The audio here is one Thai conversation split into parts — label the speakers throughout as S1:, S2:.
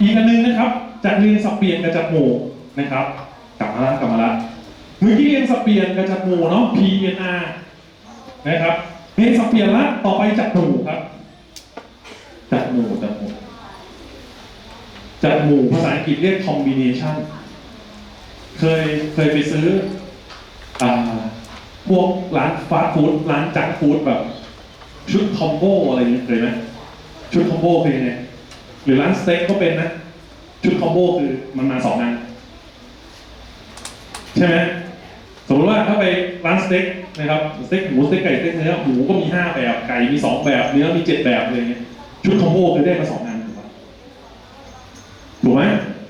S1: อีกอันหนึงนะครับจากเรียนสับเปลี่ยนกับจัดหมู่นะครับกลับมาละกลับมาละเมื่อกี้เรียนสับเปลี่ยนกับจัดหมู่เนาะ PNR นะครับเรียนสับเปลี่ยนละต่อไปจัดหมู่ครับ จัดหมู่จัดหมู่จัดหมู่ภาษาอังกฤษเรียก combination เคยเคยไปซื้ออ่าพวกร้านฟาสต์ฟู้ดร้านจังฟู้ดแบบ ชุดคอมโบอะไรอย่างเงี้ยเคยไหมชุดคอมโบเคยังไง หรือร้านสเต็กก็เป็นนะ ชุดคอมโบคือมันมาสองอันใช่ไหมสมมติว่าถ้าไปร้านสเต็กนะครับสเต็กหมูสเต็กไก่สเต็กเนื้อหมูก็มีห้าแบบไก่มีสองแบบเนื้อมีเจ็ดแบบอะไรเงี้ยชุดคอมโบคือได้มาสองอันถูกปะถูกไหม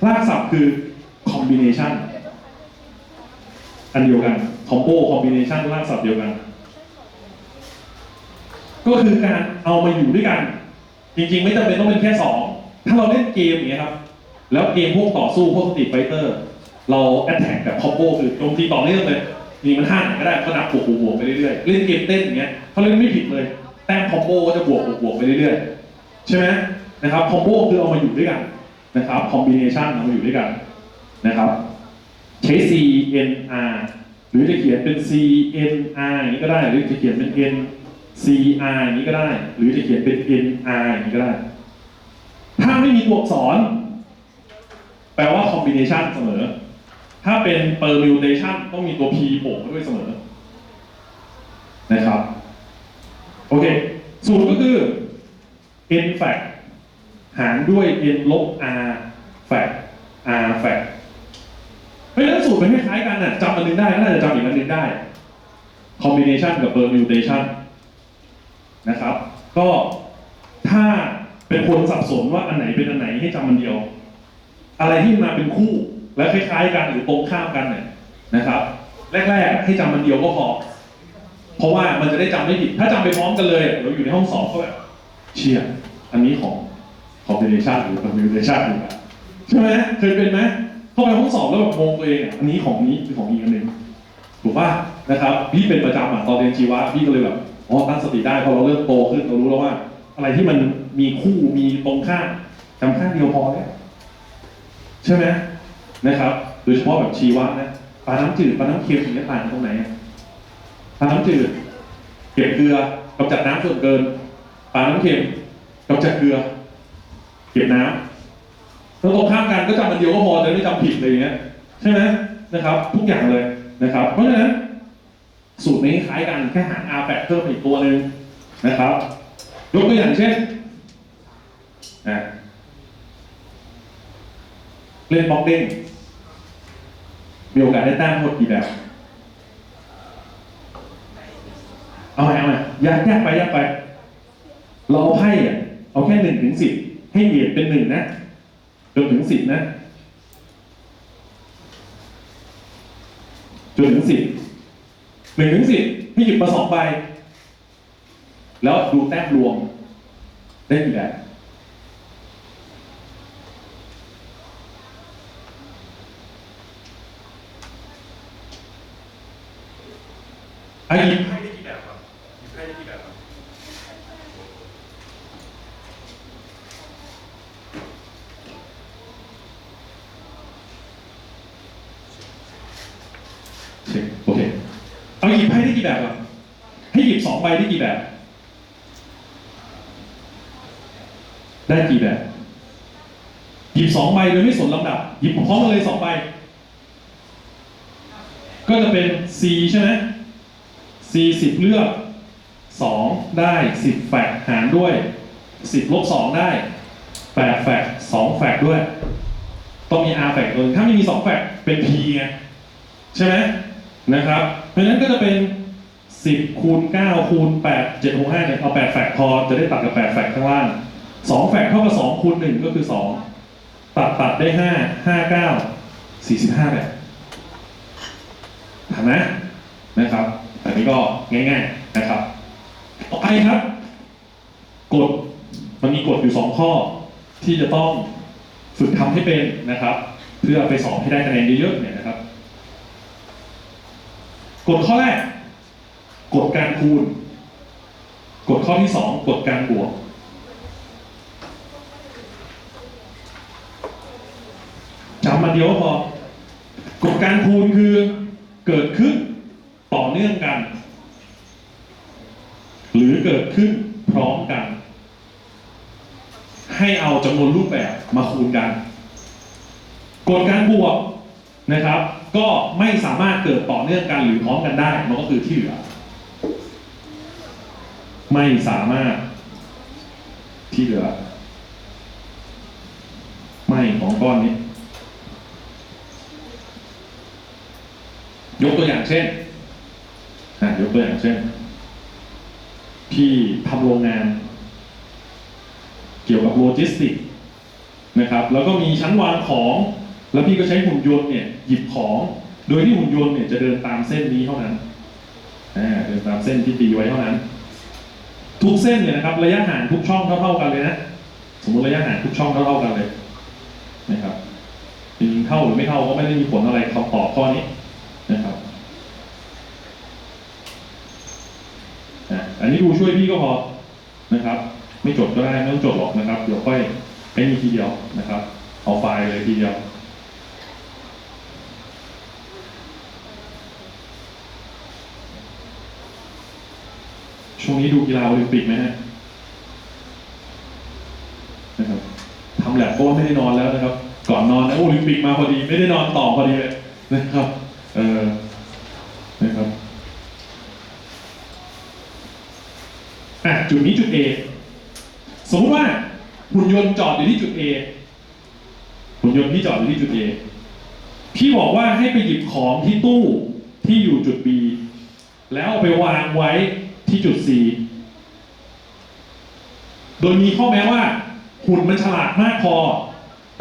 S1: รากศัพท์คือ combination อันเดียวกัน combo combination รากศัพท์เดียวกัน ก็คือการเอามาอยู่ด้วยกัน จริงๆ ไม่จำเป็นต้องเป็นแค่สอง ถ้าเราเล่นเกมอย่างเงี้ยครับ แล้วเกมพวกต่อสู้พวกสตรีทไฟเตอร์ เราแอตแทกแบบคอมโบคือโจมตีต่อเนื่องเลยมีมันห้าไหนก็ได้ก็นับบวกบวกบวกไปเรื่อยๆ เล่นเกมเต้นอย่างเงี้ยเขาเล่นไม่ผิดเลย แต้มคอมโบก็จะบวกบวกบวกไปเรื่อยๆ ใช่ไหมนะครับ คอมโบคือเอามาอยู่ด้วยกันนะครับ คอมบิเนชันเอามาอยู่ด้วยกันนะครับ ใช้ C N R หรือจะเขียนเป็น C N R อย่างนี้ก็ได้ หรือจะเขียนเป็น N C R อย่างนี้ก็ได้ หรือจะเขียนเป็น N R อย่างนี้ก็ได้ ถ้าไม่มีตัวอักษร แปลว่า combination เสมอ ถ้าเป็น permutation ต้องมีตัว P โผล่มาด้วยเสมอ นะครับ โอเค สูตรก็คือ n fact หารด้วย n ลบ r fact r fact เพราะฉะนั้นสูตรมันคล้ายๆกันน่ะจำอันนึงได้น่าจะจำอีกอันนึงได้ combination กับ permutation นะครับ ก็ถ้า เป็นคนสับสนว่าอันไหนเป็นอันไหนให้จำมันเดียว อะไรที่มาเป็นคู่และคล้ายๆกันหรือตรงข้ามกันเนี่ยนะครับ แรกๆให้จำมันเดียวก็พอเพราะว่ามันจะได้จำไม่ผิด ถ้าจำไปพร้อมกันเลยเราอยู่ในห้องสอบก็แบบเชียร์อันนี้ของ combination หรือ permutation หรือเปล่าใช่ไหมเคยเป็นไหมเข้าไปห้องสอบแล้วแบบงงตัวเองอันนี้ของนี้หรือของอีกอันหนึ่งถูกป่ะนะครับ พี่เป็นประจำอะตอนเรียนชีวะพี่ก็เลยแบบอ๋อตั้งสติได้พอเราเริ่มโตขึ้นเรารู้แล้วว่า อะไรที่มันมีคู่มีตรงข้ามจำข้างเดียวพอแล้วใช่ไหมนะครับโดยเฉพาะแบบชีวะนะปลาน้ำจืดปลาน้ำเค็มอย่างเงี้ต่างกันตรงไหนปลาน้ำจืดเก็บเกลือกำจัดน้ำส่วนเกินปลาน้ำเค็มกำจัดเกลือ เก็บน้ำแล้วตรงข้ามกันก็จำมันเดียวก็พอจะไม่จำผิดอะไรอย่างเงี้ยใช่ไหมนะครับ ทุกอย่างเลยนะครับ เพราะฉะนั้นสูตรนี้คล้ายกันแค่หาร R แปดเพิ่มอีกตัวหนึ่งนะครับ ยกตัวอย่างเช่นนะเล่นบล็อกเด้งมีโอกาสได้แต้มหมดกี่แบบ เอาใหมเอาใหมยากยากไปยากไป เราเอาไพ่อะเอาแค่หนึ่งถึงสิบให้เหรียญเป็นหนึ่งนะจนถึงสิบนะจนถึงสิบหนึ่งถึงสิบให้หยิบมาสองใบ แล้วดูแต้มรวมได้กี่แบบไอ้หยิบไพ่ได้กี่แบบครับหยิบไพ่ได้กี่แบบครับเช็คโอเคเอาหยิบไพ่ได้กี่แบบครับให้หยิบสองใบได้กี่แบบ ได้กี่แบบหยิบสองใบโดยไม่สนลำดับ หยิบพร้อมกันเลยสองใบ ก็จะเป็น C ใช่ไหม C สิบเลือกสองได้สิบแฟกหารด้วยสิบลบสองได้แปดแฟกสองแฟกด้วย ต้องมี R แฟกตัวหนึ่งถ้าไม่มีสองแฟกเป็น P ไงใช่ไหมนะครับ เพราะฉะนั้นก็จะเป็น 10คูณ9คูณ8 7 6 5เนี่ยเอา8แฟกพอจะได้ตัดกับ8แฟกข้างล่าง 2แฟกเท่ากับ2คูณ1ก็คือ2ตัดตัดได้5 5 9 45แบบถามนะนะครับอันนี้ก็ง่าย ๆนะครับต่อไปครับ กฎมันมีกฎอยู่2ข้อ ที่จะต้องฝึกทำให้เป็นนะครับ เพื่อไปสอบให้ได้คะแนนเยอะๆเนี่ยนะครับกฎข้อแรกกฎการคูณกฎข้อที่สองกฎการบวก อัน เดียวพอกฎการคูณคือเกิดขึ้นต่อเนื่องกัน หรือเกิดขึ้นพร้อมกัน ให้เอาจำนวนรูปแบบมาคูณกันกฎการบวกนะครับ ก็ไม่สามารถเกิดต่อเนื่องกันหรือพร้อมกันได้มันก็คือที่เหลือไม่สามารถที่เหลือ ไม่ของก้อนนี้ ยกตัวอย่างเช่นอะยกตัวอย่างเช่น พี่ทำโรงงาน เกี่ยวกับโลจิสติกส์นะครับ แล้วก็มีชั้นวางของ แล้วพี่ก็ใช้หุ่นยนต์เนี่ยหยิบของ โดยที่หุ่นยนต์เนี่ยจะเดินตามเส้นนี้เท่านั้นเดินตามเส้นที่ตีไว้เท่านั้น ทุกเส้นเนี่ยนะครับ ระยะห่างทุกช่องเท่าๆกันเลยนะ สมมติระยะห่างทุกช่องเท่าๆกันเลยนะครับจริงเท่าหรือไม่เท่าก็ไม่ได้มีผลอะไรคำตอบข้อนี้นะครับ ดูช่วยพี่ก็พอนะครับ ไม่จดก็ได้ไม่ต้องจดหรอกนะครับ เดี๋ยวค่อยไอ้นี่ทีเดียวนะครับ เอาไฟล์เลยทีเดียวช่วงนี้ดูกีฬาโอลิมปิกไหมฮะนะครับทำแลบก็ว่าไม่ได้นอนแล้วนะครับ ก่อนนอนนะโอลิมปิกมาพอดี ไม่ได้นอนต่อพอดีเลยนะครับ เออนะครับอะ จุดนี้จุด A สมมติว่าหุ่นยนต์จอดอยู่ที่จุด A หุ่นยนต์ที่จอดอยู่ที่จุด A พี่บอกว่าให้ไปหยิบของที่ตู้ที่อยู่จุด B แล้วเอาไปวางไว้ที่จุด C โดยมีข้อแม้ว่า หุ่นมันฉลาดมากพอ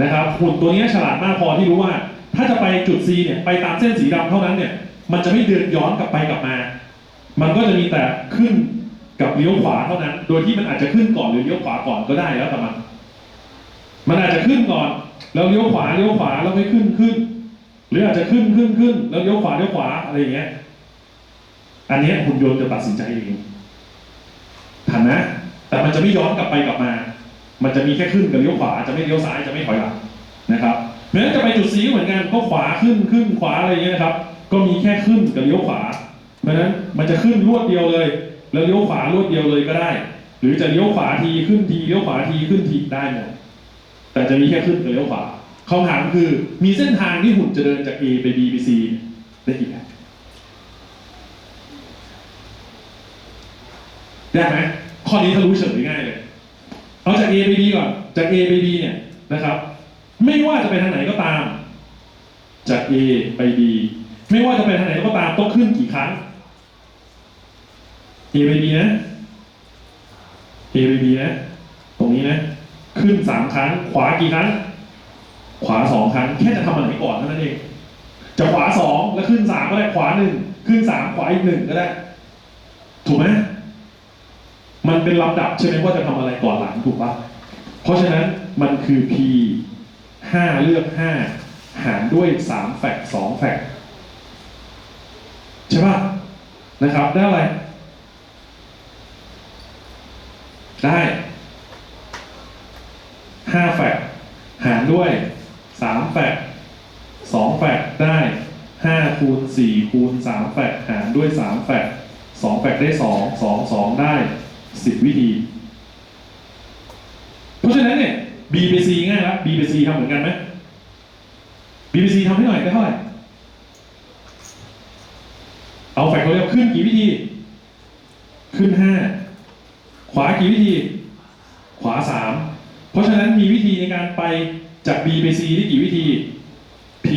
S1: นะครับ หุ่นตัวนี้ฉลาดมากพอที่รู้ว่า ถ้าจะไปจุด C เนี่ยไปตามเส้นสีดำเท่านั้นเนี่ย มันจะไม่เดินย้อนกลับไปกลับมา มันก็จะมีแต่ขึ้น กับเลี้ยวขวาเท่านั้น โดยที่มันอาจจะขึ้นก่อนหรือเลี้ยวขวาก่อนก็ได้แล้วแต่มัน มันอาจจะขึ้นก่อนแล้วเลี้ยวขวาเลี้ยวขวาแล้วไม่ขึ้นขึ้น หรืออาจจะขึ้นขึ้นขึ้น แล้วเลี้ยวขวาเลี้ยวขวาอะไรอย่างเงี้ย อันนี้หุ่นยนต์จะตัดสินใจเองทันนะ แต่มันจะไม่ย้อนกลับไปกลับมา มันจะมีแค่ขึ้นกับเลี้ยวขวาจะไม่เลี้ยวซ้ายจะไม่ถอยหลังนะครับเพราะฉะนั้นจะไปจุดสีเหมือนกันก็ขวาขึ้นขึ้นขวาอะไรอย่างเงี้ยนะครับ ก็มีแค่ขึ้นกับเลี้ยวขวา เพราะฉะนั้นมันจะขึ้นรวดเดียวเลย แล้วเลี้ยวขวารวดเดียวเลยก็ได้ หรือจะเลี้ยวขวาทีขึ้นทีเลี้ยวขวาทีขึ้นทีได้หมดแต่จะมีแค่ขึ้นกับเลี้ยวขวาคำถามคือมีเส้นทางที่หุ่นจะเดินจาก A ไป B ไป C ได้กี่แบบได้ไหมข้อนี้ถ้ารู้เฉยง่ายเลยเอาจาก A ไป B ก่อนจาก A ไป B เนี่ยนะครับ ไม่ว่าจะไปทางไหนก็ตาม จาก A ไป B ไม่ว่าจะไปทางไหนก็ตามต้องขึ้นกี่ครั้ง A ไป B นะ A ไป B นะ ตรงนี้นะ ขึ้นสามครั้ง ขวากี่ครั้ง ขวาสองครั้ง แค่จะทำอันไหนก่อนเท่านั้นเอง จะขวาสองแล้วขึ้นสามก็ได้ ขวาหนึ่ง ขึ้นสามขวาอีกหนึ่งก็ได้ ถูกไหมมันเป็นลำดับใช่ไหมว่าจะทำอะไรก่อนหลังถูกปะเพราะฉะนั้นมันคือ P ห้าเลือกห้าหารด้วยสามแฟกสองแฟกใช่ปะนะครับ ได้อะไร ได้ห้าแฟกหารด้วยสามแฟกสองแฟกได้ห้าคูณสี่คูณสามแฟกหารด้วยสามแฟกสองแฟกได้สองสองสองได้สิบวิธี เพราะฉะนั้นเนี่ย B ไป C ง่ายแล้ว B ไป C ทำเหมือนกันไหม B ไป C ทำให้หน่อยได้เท่าไหร่เอาแฟกตัวเรียกขึ้นกี่วิธี ขึ้นห้า ขวากี่วิธี ขวาสามเพราะฉะนั้นมีวิธีในการไปจาก B ไป C ได้กี่วิธี P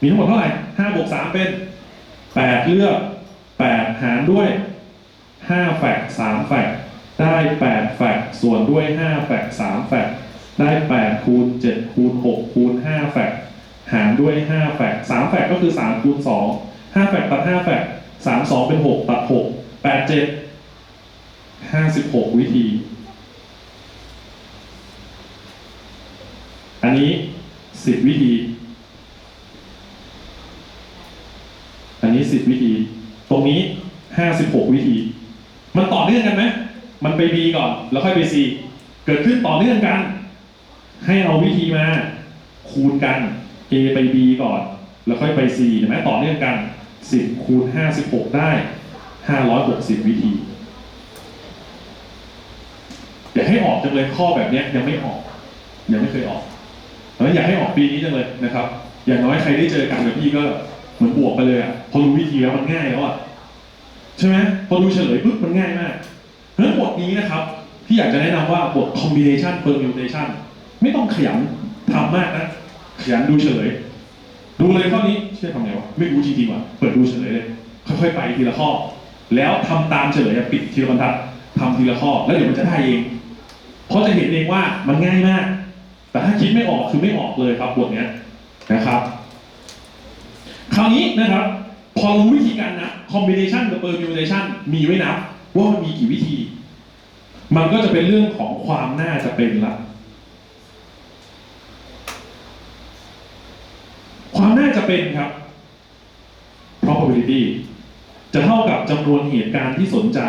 S1: มีทั้งหมดเท่าไหร่ห้าบวกสามเป็นแปดเลือกแปดหารด้วยห้าแฟกสามแฟกได้แปดแฟกส่วนด้วยห้าแฟกสามแฟกได้แปดคูณเจ็ดคูณหกคูณห้าแฟกหารด้วยห้าแฟกสามแฟกก็คือสามคูณสองห้าแฟกตัดห้าแฟกสามสองเป็นหกตัดหกแปดเจ็ด ห้าสิบหกวิธี อันนี้สิบวิธี อันนี้สิบวิธี ตรงนี้ห้าสิบหกวิธี มันต่อเนื่องกันไหมมันไป B ก่อน แล้วค่อยไป C เกิดขึ้นต่อเนื่องกัน ให้เอาวิธีมา คูณกัน A ไป B ก่อน แล้วค่อยไป C เห็นไหมต่อเนื่องกัน 10 คูณ 56 ได้ 560 วิธี อยากให้ออกจังเลยข้อแบบนี้ยังไม่ออก ยังไม่เคยออกแล้วอยากให้ออกปีนี้จังเลยนะครับ อย่างน้อยใครได้เจอกันกับพี่ก็เหมือนบวกไปเลยอะพอรู้วิธีแล้วมันง่ายแล้วอะใช่ไหมพอดูเฉลยปุ๊บมันง่ายมากเพราะฉะนั้นบทนี้นะครับพี่อยากจะแนะนำว่าบท combination permutation ไม่ต้องขยันทำมากนะขยันดูเฉลย ดูเลยข้อนี้เชื่อทำไงวะไม่รู้จริงๆว่ะเปิดดูเฉลยเลย ค่อยๆไปทีละข้อ แล้วทำตามเฉลยอะปิดทีละบรรทัดทำทีละข้อ แล้วเดี๋ยวมันจะได้เอง เพราะจะเห็นเองว่ามันง่ายมาก แต่ถ้าคิดไม่ออกคือไม่ออกเลยครับบทเนี้ยนะครับ คราวนี้นะครับ พอรู้วิธีการนับ combination กับ permutation มีไว้นับว่ามันมีกี่วิธี มันก็จะเป็นเรื่องของความน่าจะเป็นละความน่าจะเป็นครับ probability จะเท่ากับจำนวนเหตุการณ์ที่สนใจ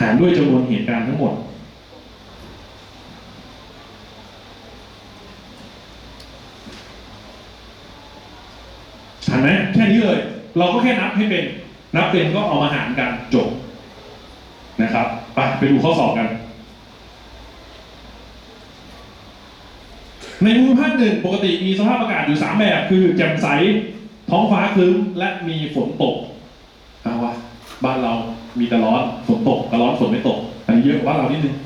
S1: หารด้วยจำนวนเหตุการณ์ทั้งหมด ทันไหมแค่นี้เลย เราก็แค่นับให้เป็น นับเป็นก็เอามาหารกันจบนะครับไปไปดูข้อสอบกัน ในภูมิภาคหนึ่งปกติมีสภาพอากาศอยู่ 3 แบบ คือแจ่มใส ท้องฟ้าครึ้มและมีฝนตกเอาวะบ้านเรา มีแต่ร้อนฝนตกแต่ร้อนฝนไม่ตกอันนี้เยอะกว่าเรานิดนึง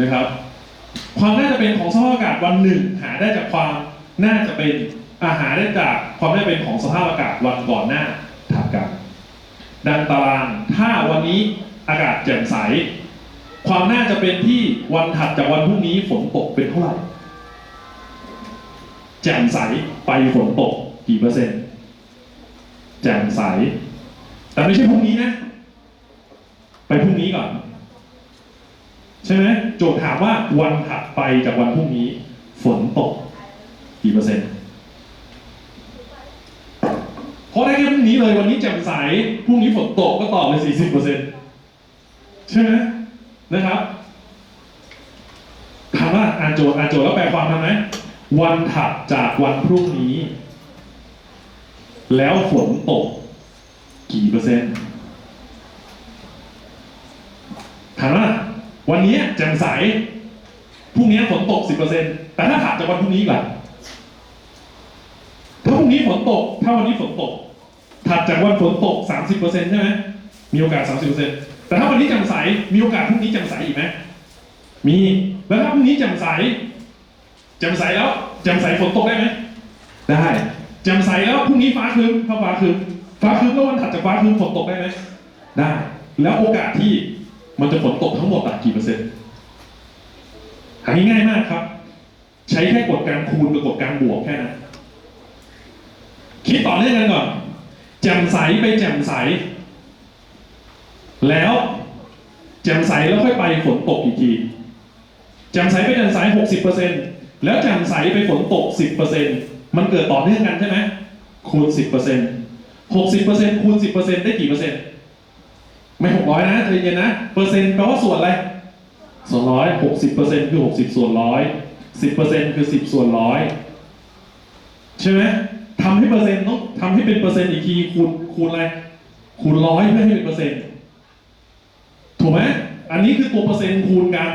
S1: นะครับ ความน่าจะเป็นของสภาพอากาศวันหนึ่ง หาได้จากความน่าจะเป็นอาหารได้จากความน่าจะเป็นของสภาพอากาศวันก่อนหน้าถัดกันดังตารางถ้าวันนี้อากาศแจ่มใส ความน่าจะเป็นที่วันถัดจากวันพรุ่งนี้ฝนตกเป็นเท่าไหร่แจ่มใสไปฝนตกกี่เปอร์เซ็นต์แจ่มใส แต่ไม่ใช่พรุ่งนี้นะ ไปพรุ่งนี้ก่อน ใช่ไหมโจทย์ถามว่าวันถัดไปจากวันพรุ่งนี้ ฝนตก กี่เปอร์เซ็นต์เพราะได้แค่พรุ่งนี้เลยวันนี้แจ่มใสพรุ่งนี้ฝนตกก็ตอบเลยสี่สิบเปอร์เซ็นต์ใช่ไหมนะครับถามว่าอ่านโจทย์อ่านโจทย์แล้วแปลความทำไหมวันถัดจากวันพรุ่งนี้ แล้วฝนตก กี่เปอร์เซ็นต์ ถามว่าวันนี้แจ่มใสพรุ่งนี้ฝนตกสิบเปอร์เซ็นต์แต่ถ้าถัดจากวันพรุ่งนี้ล่ะถ้าพรุ่งนี้ฝนตก ถ้าวันนี้ฝนตกถัดจากวันฝนตกสามสิบเปอร์เซ็นต์ใช่ไหมมีโอกาสสามสิบเปอร์เซ็นต์แต่ถ้าวันนี้แจ่มใสมีโอกาสพรุ่งนี้แจ่มใสอีกไหมมีแล้วถ้าพรุ่งนี้แจ่มใสแจ่มใสแล้วแจ่มใสฝนตกได้ไหมได้แจ่มใสแล้วพรุ่งนี้ฟ้าครึ้มถ้าฟ้าครึ้มฟ้าครึ้มแล้ววันถัดจากฟ้าครึ้มฝนตกได้ไหมได้ แล้วโอกาสที่ มันจะฝนตกทั้งหมดอะกี่เปอร์เซ็นต์หาง่ายมากครับ ใช้แค่กฎการคูณกับกฎการบวกแค่นั้นคิดต่อเนื่องกันก่อนแจ่มใสไปแจ่มใส แล้วแจ่มใสแล้วค่อยไปฝนตกอีกทีแจ่มใสไปแจ่มใสหกสิบเปอร์เซ็นต์แล้วแจ่มใสไปฝนตกสิบเปอร์เซ็นต์มันเกิดต่อเนื่องกันใช่ไหมคูณสิบเปอร์เซ็นต์หกสิบเปอร์เซ็นต์คูณสิบเปอร์เซ็นต์ได้กี่เปอร์เซ็นต์ ไม่หกร้อยนะใจเย็นนะ เปอร์เซ็นต์แปลว่าส่วนอะไรส่วนร้อยหกสิบเปอร์เซ็นต์คือหกสิบส่วนร้อยสิบเปอร์เซ็นต์คือสิบส่วนร้อยใช่ไหมทำให้เปอร์เซ็นต์ต้องทำให้เป็นเปอร์เซ็นต์อีกทีคูณคูณอะไรคูณร้อยเพื่อให้เป็นเปอร์เซ็นต์ถูกไหมอันนี้คือตัวเปอร์เซ็นต์คูณกัน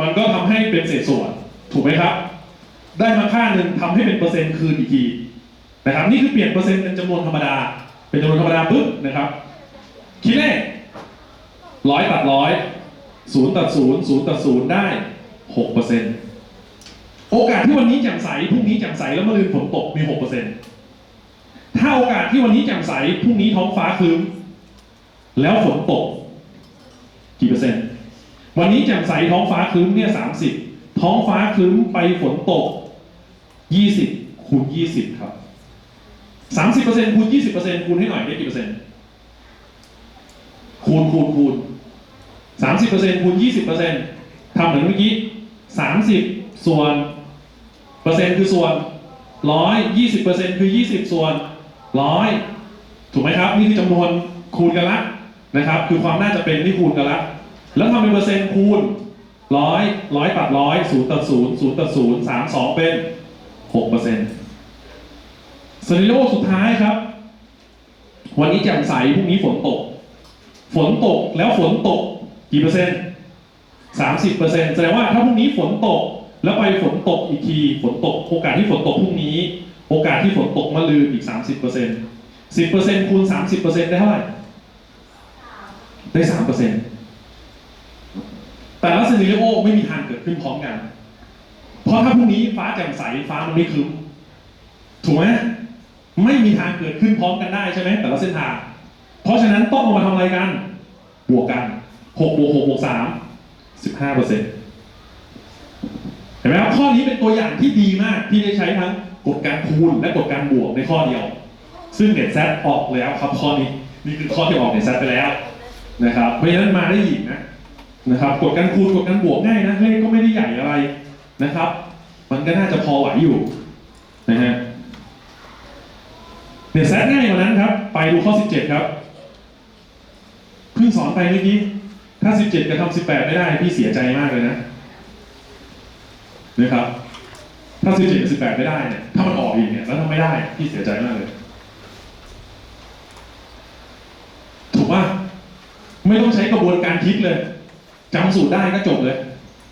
S1: มันก็ทำให้เป็นเศษส่วน ถูกไหมครับ ได้มาค่าหนึ่งทำให้เป็นเปอร์เซ็นต์คืนอีกทีนะครับนี่คือเปลี่ยนเปอร์เซ็นต์เป็นจำนวนธรรมดา เป็นจำนวนธรรมดาปุ๊บนะครับ คิดเลขร้อยตัดร้อยศูนย์ตัดศูนย์ศูนย์ตัดศูนย์ได้หกเปอร์เซ็นต์โอกาสที่วันนี้แจ่มใสพรุ่งนี้แจ่มใสแล้วเมื่อคืนฝนตกมีหกเปอร์เซ็นต์ถ้าโอกาสที่วันนี้แจ่มใสพรุ่งนี้ท้องฟ้าครึ้มแล้วฝนตก กี่เปอร์เซ็นต์วันนี้แจ่มใสท้องฟ้าครึ้มเนี่ยสามสิบท้องฟ้าครึ้มไปฝนตกยี่สิบคูณยี่สิบครับสามสิบเปอร์เซ็นต์คูณยี่สิบเปอร์เซ็นต์คูณให้หน่อยได้กี่เปอร์เซ็นต์ คูณคูณคูณสามสิบเปอร์เซ็นต์คูณยี่สิบเปอร์เซ็นต์ทำเหมือนเมื่อกี้สามสิบส่วนเปอร์เซ็นต์คือส่วนร้อยยี่สิบเปอร์เซ็นต์คือยี่สิบส่วนร้อยถูกไหมครับ นี่คือจำนวนคูณกันละนะครับ คือความน่าจะเป็นที่คูณกันละแล้วทำเป็นเปอร์เซ็นต์คูณร้อยร้อยตัดร้อยศูนย์ตัดศูนย์ศูนย์ตัดศูนย์สามสองเป็นหกเปอร์เซ็นต์สเนโอสุดท้ายครับ วันนี้แจ่มใสพรุ่งนี้ฝนตก ฝนตกแล้วฝนตกกี่เปอร์เซ็นต์สามสิบเปอร์เซ็นต์แสดงว่าถ้าพรุ่งนี้ฝนตก แล้วไปฝนตกอีกทีฝนตก โอกาสที่ฝนตกพรุ่งนี้ โอกาสที่ฝนตกมะลืนอีกสามสิบเปอร์เซ็นต์สิบเปอร์เซ็นต์คูณสามสิบเปอร์เซ็นต์ได้เท่าไหร่ได้สามเปอร์เซ็นต์แต่ละซีนิโอไม่มีทางเกิดขึ้นพร้อมกัน เพราะถ้าพรุ่งนี้ฟ้าแจ่มใสฟ้ามันไม่ครึ้มถูกไหมไม่มีทางเกิดขึ้นพร้อมกันได้ใช่ไหมแต่ละเส้นทาง เพราะฉะนั้นต้องเอามาทำอะไรกัน บวกกันหกบวกหกบวกสามสิบห้าเปอร์เซ็นต์เห็นไหมครับข้อนี้เป็นตัวอย่างที่ดีมากที่ได้ใช้ทั้งกฎการคูณและกฎการบวกในข้อเดียว ซึ่งเน็ตแซดออกแล้วครับข้อนี้นี่คือข้อที่ออกเน็ตแซดไปแล้วนะครับเพราะฉะนั้นมาได้อีกนะนะครับกฎการคูณกฎการบวกง่ายนะเลขก็ไม่ได้ใหญ่อะไรนะครับ มันก็น่าจะพอไหวอยู่นะฮะเน็ตแซดง่ายกว่านั้นครับ ไปดูข้อ 17 ครับ พิ่งสอนไปเมื่อกี้ถ้า17กับทำ18ไม่ได้พี่เสียใจมากเลยนะนะครับ ถ้า17กับ18ไม่ได้เนี่ยถ้ามันออกอีกเนี่ยแล้วทำไม่ได้พี่เสียใจมากเลย ถูกป่ะไม่ต้องใช้กระบวนการคิดเลยจำสูตรได้ก็จบเลย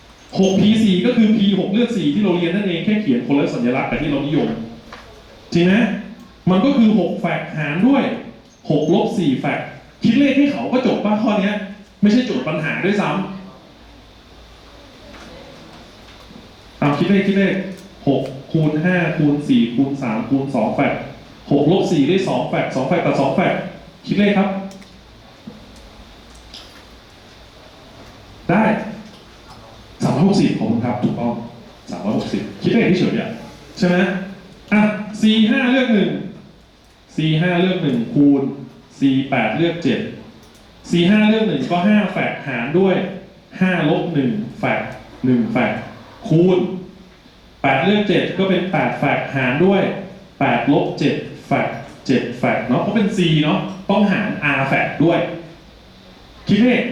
S1: 6 P4 ก็คือ P 6เลือก 4 ที่เราเรียนนั่นเองแค่เขียนคนละสัญลักษณ์กับที่เรานิยม จริงไหมมันก็คือ 6 แฟกหารด้วย 6 ลบ 4 แฟก คิดเลขให้เขาก็จบป่ะข้อเนี้ย ไม่ใช่โจทย์ปัญหาด้วยซ้ำเอาคิดเลขคิดเลข6คูณ5คูณ4คูณ3คูณ2แฟกลบ4ได้2แฟก2แฟกตัด2แฟกคิดเลขครับ ได้360ของคุณครับถูกต้อง360คิดเลขที่เฉยอะใช่ไหมอะ C 5เลือก1 C 5เลือก1คูณ C 8 เลือก 7 C 5 เลือก 1 ก็ 5 แฟกหารด้วย 5 ลบ 1 แฟก1แฟกคูณ 8 เลือก 7 ก็เป็น 8 แฟกหารด้วย 8 ลบ 7 แฟก7แฟกเนาะก็เป็น C เนาะต้องหาร R แฟกด้วย คิดเลข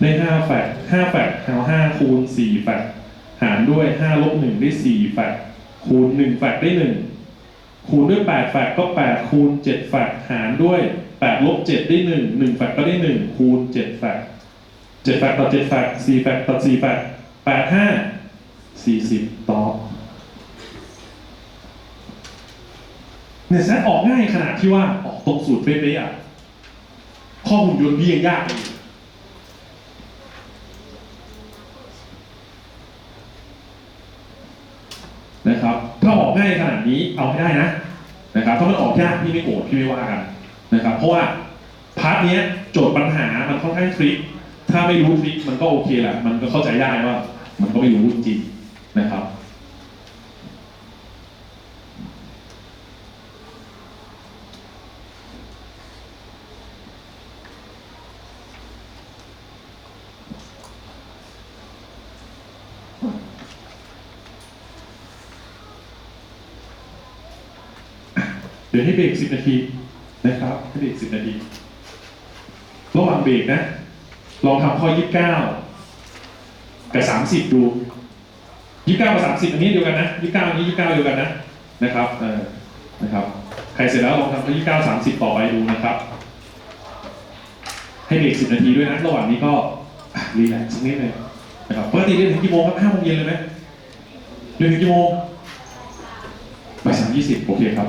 S1: ได้5แฟก5แฟกหาร5คูณ4แฟกหารด้วย5ลบ1ได้4แฟกคูณ1แฟกได้ 1 คูณด้วย 8 แฟกก็ 8 คูณ 7 แฟกหารด้วย 8 ลบ 7 ได้ 1 1 แฟกก็ได้ 1 คูณ 7 แฟก7แฟกต่อ7แฟก4แฟกต่อ4แฟก8 5 40 ต่อเนี่ยแซดออกง่ายขนาดที่ว่าออกตรงสูตรเป๊ะๆอะข้อมูลยนต์พี่ยังยากเลยนะครับ ถ้าออกง่ายข นี้เอาให้ได้นะนะครับถ้ามันออกยากพี่ไม่โกรธพี่ไม่ว่ากันนะครับเพราะว่าพาร์ทเนี้ยโจทย์ปัญหามันค่อนข้างทริคถ้าไม่รู้ทริคมันก็โอเคแหละมันก็เข้าใจได้ว่า มันก็ไม่รู้จริงนะครับ เดี๋ยวให้เบรกสิบนาทีนะครับให้เบรกสิบนาที ระหว่างเบรกนะ ลองทำข้อยี่สิบเก้ากับสามสิบดูยี่สิบเก้ากับสามสิบอันนี้เดียวกันนะยี่สิบเก้าอันนี้ยี่สิบเก้าเดียวกันนะนะครับเออนะครับใครเสร็จแล้วลองทำข้อยี่สิบเก้าสามสิบต่อไปดูนะครับ ให้เบรกสิบนาทีด้วยนะระหว่างนี้ก็รีแลกซ์สักนิดหนึงนะครับปกติเรียนถึงกี่โมงครับห้าโมงเย็นเลยไหมเรียนถึงกี่โมงบ่ายสามยี่สิบโอเคครับ